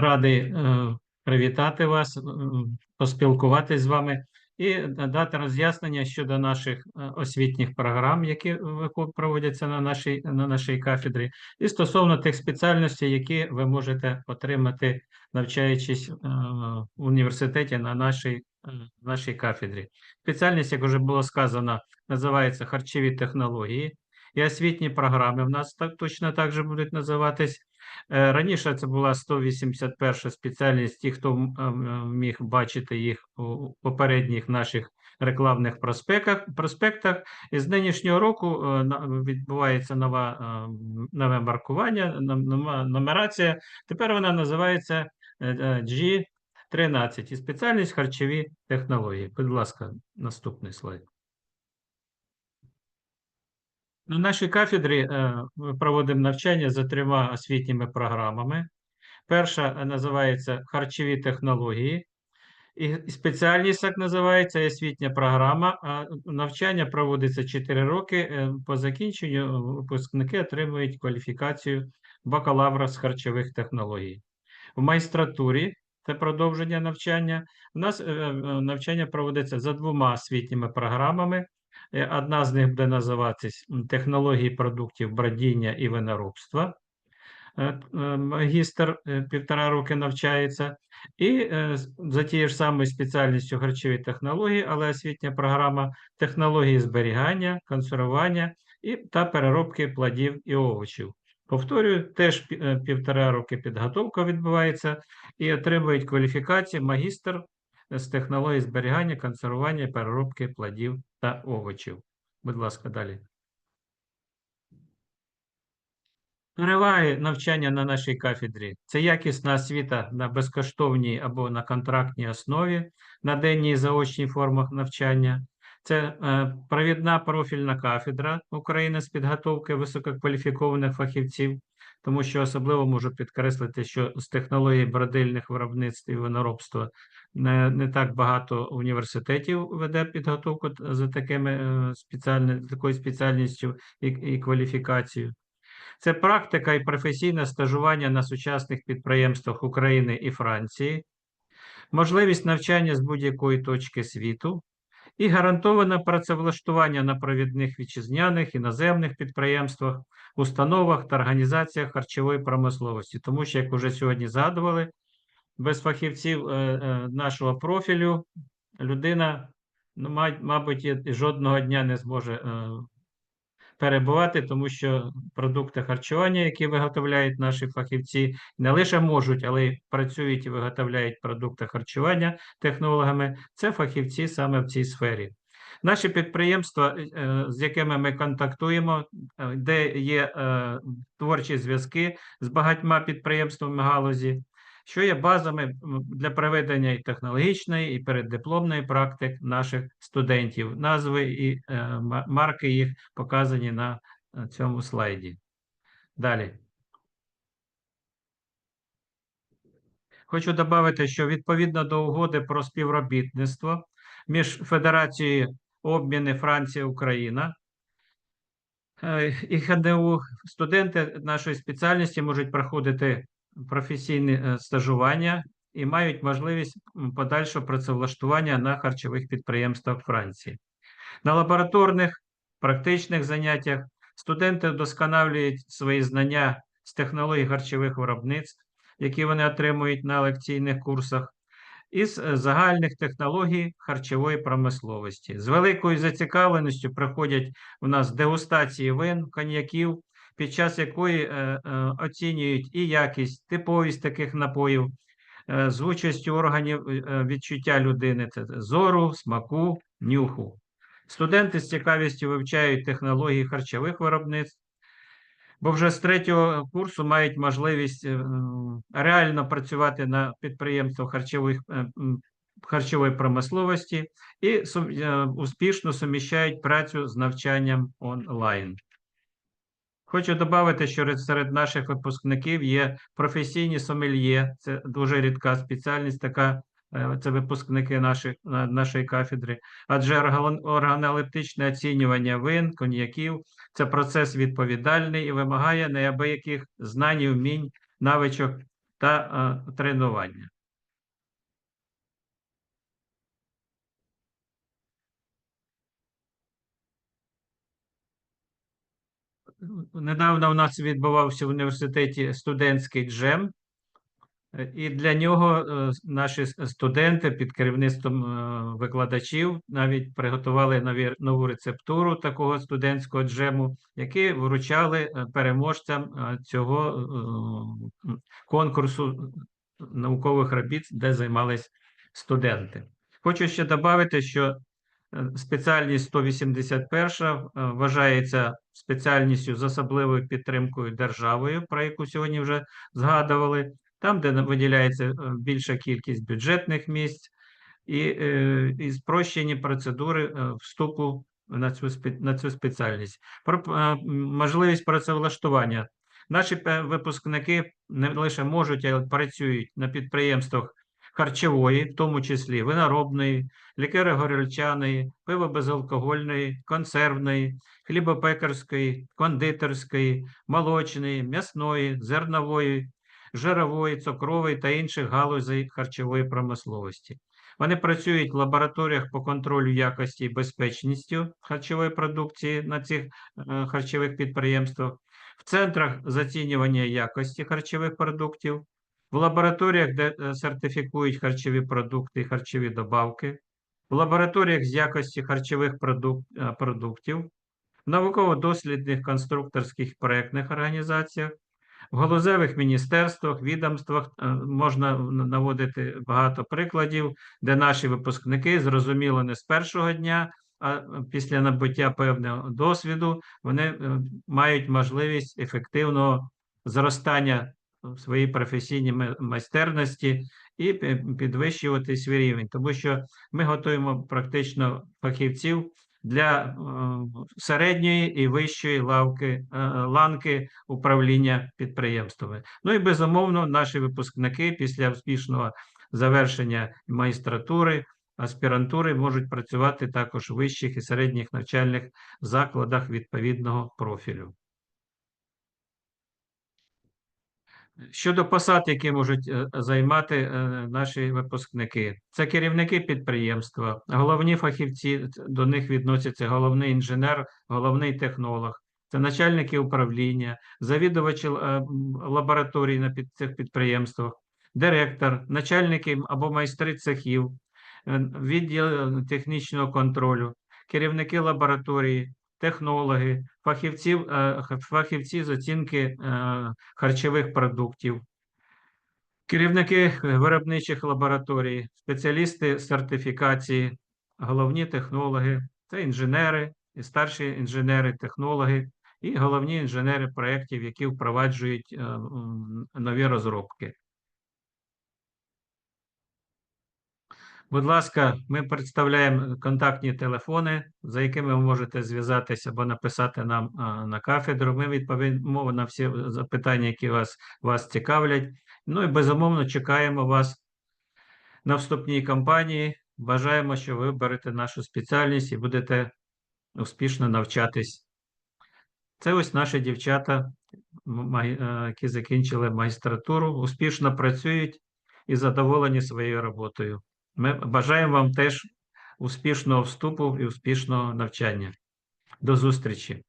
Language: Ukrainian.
радий е, привітати вас, е, поспілкуватись з вами і дати роз'яснення щодо наших е, освітніх програм, які проводяться на нашій, на нашій кафедрі, і стосовно тих спеціальностей, які ви можете отримати, навчаючись в університеті на нашій, нашій кафедрі. Спеціальність, як вже було сказано, називається харчові технології. І освітні програми в нас так точно так же будуть називатись. Е, Раніше це була 181 спеціальність. Ті, хто м, м, міг бачити їх у попередніх наших рекламних проспектах. проспектах. І з нинішнього року е, відбувається нова, е, нове маркування, нова нумерація. Тепер вона називається е, е, G13 і спеціальність харчові технології. Будь ласка, наступний слайд. На нашій кафедрі е, ми проводимо навчання за трьома освітніми програмами. Перша е, називається харчові технології, і спеціальність так називається освітня програма. Навчання проводиться 4 роки. е, По закінченню випускники отримують кваліфікацію бакалавра з харчових технологій. В майстратурі це продовження навчання. У нас е, е, навчання проводиться за двома освітніми програмами. Е, Одна з них буде називатись технології продуктів бродіння і виноробства. Е, е, Магістр півтора роки навчається. І за тією ж самою спеціальністю харчові технології, але освітня програма технології зберігання, консервування і та переробки плодів і овочів. Повторюю, теж півтора роки підготовка відбувається і отримують кваліфікацію магістр з технології зберігання, консервування переробки плодів та овочів. Будь ласка, далі. Переваги навчання на нашій кафедрі це якісна освіта на безкоштовній або на контрактній основі, на денній заочній формах навчання. Це е, провідна профільна кафедра України з підготовки висококваліфікованих фахівців, тому що особливо можу підкреслити, що з технології бродильних виробництв і виноробства не, не так багато університетів веде підготовку за такими е, спеціальні, такою спеціальністю і, і кваліфікацією. Це практика і професійне стажування на сучасних підприємствах України і Франції, можливість навчання з будь-якої точки світу і гарантоване працевлаштування на провідних вітчизняних іноземних підприємствах, установах та організаціях харчової промисловості. Тому що, як уже сьогодні згадували, без фахівців е, е, нашого профілю людина, ну, ма- мабуть, жодного дня не зможе е, перебувати, тому що продукти харчування, які виготовляють наші фахівці, не лише можуть, але й працюють і виготовляють продукти харчування технологами. Це фахівці саме в цій сфері. Наші підприємства, е, з якими ми контактуємо, е, де є е, творчі зв'язки з багатьма підприємствами галузі, що є базами для проведення і технологічної, і переддипломної практик наших студентів. Назви і е, марки їх показані на е, цьому слайді. Далі. Хочу додати, що відповідно до угоди про співробітництво між Федерацією обміни Франція Україна е, і ХНУ студенти нашої спеціальності можуть проходити професійне е, стажування і мають можливість подальшого працевлаштування на харчових підприємствах Франції. На лабораторних практичних заняттях студенти вдосконалюють свої знання з технологій харчових виробництв, які вони отримують на лекційних курсах, із е, загальних технологій харчової промисловості. З великою зацікавленістю проходять у нас дегустації вин, коньяків, під час якої е, е, оцінюють і якість, типовість таких напоїв, е, з органів відчуття людини це зору, смаку, нюху. Студенти з цікавістю вивчають технології харчових виробництв, бо вже з третього курсу мають можливість реально працювати на підприємствах харчових, харчової промисловості і успішно суміщають працю з навчанням онлайн. Хочу додати, що серед наших випускників є професійні сомельє. Це дуже рідка спеціальність, така е, це випускники наших, нашої кафедри. Адже органолептичне оцінювання вин, коньяків це процес відповідальний і вимагає неабияких знань вмінь, навичок та е, тренування. Недавно у нас відбувався в університеті студентський джем, е, і для нього е, наші студенти під керівництвом е, викладачів навіть приготували нові, нову рецептуру такого студентського джему, які вручали переможцям цього конкурсу наукових робіт, де займались студенти. Хочу ще додати, що Спеціальність 181 е, вважається спеціальністю з особливою підтримкою державою, про яку сьогодні вже згадували, там, де виділяється е, більша кількість бюджетних місць і, е, і спрощені процедури е, вступу на цю, на цю спеціальність. Про можливість працевлаштування. Наші випускники не лише можуть, а й працюють на підприємствах харчової, в тому числі виноробної, лікеро-горілчаної, пиво-безалкогольної, консервної, хлібопекарської, кондитерської, молочної, м'ясної, зернової, жирової, цукрової та інших галузей харчової промисловості. Вони працюють в лабораторіях по контролю якості і безпечністю харчової продукції на цих е, харчових підприємствах, в центрах зацінювання якості харчових продуктів, в лабораторіях, де е, сертифікують харчові продукти і харчові добавки, в лабораторіях з якості харчових продук- е, продуктів, в науково-дослідних конструкторських проєктних організаціях, в галузевих міністерствах, відомствах е, можна наводити багато прикладів, де наші випускники зрозуміло не з першого дня, а після набуття певного досвіду вони мають можливість ефективного зростання в своїй професійній майстерності і підвищувати свій рівень, тому що ми готуємо практично фахівців для е, середньої і вищої лавки, е, ланки управління підприємствами. Ну і безумовно, наші випускники після успішного завершення магістратури, аспірантури можуть працювати також в вищих і середніх навчальних закладах відповідного профілю. Щодо посад, які можуть е, займати е, наші випускники, це керівники підприємства, головні фахівці, до них відносяться головний інженер, головний технолог, це начальники управління, завідувачі е, лабораторій на цих підприємствах, директор, начальники або майстри цехів, відділ технічного контролю, керівники лабораторії, технологи, фахівців, е, фахівці з оцінки е, харчових продуктів, керівники виробничих лабораторій, спеціалісти сертифікації, головні технологи, це інженери, і старші інженери, технологи, і головні інженери проєктів, які впроваджують е, нові розробки. Будь ласка, ми представляємо контактні телефони, за якими ви можете зв'язатися або написати нам на кафедру. Ми відповімо на всі запитання, які вас, вас цікавлять. Ну і безумовно чекаємо вас на вступній кампанії. Бажаємо, що ви виберете нашу спеціальність і будете успішно навчатись. Це ось наші дівчата, е, які закінчили магістратуру, успішно працюють і задоволені своєю роботою. Ми бажаємо вам теж успішного вступу і успішного навчання. До зустрічі!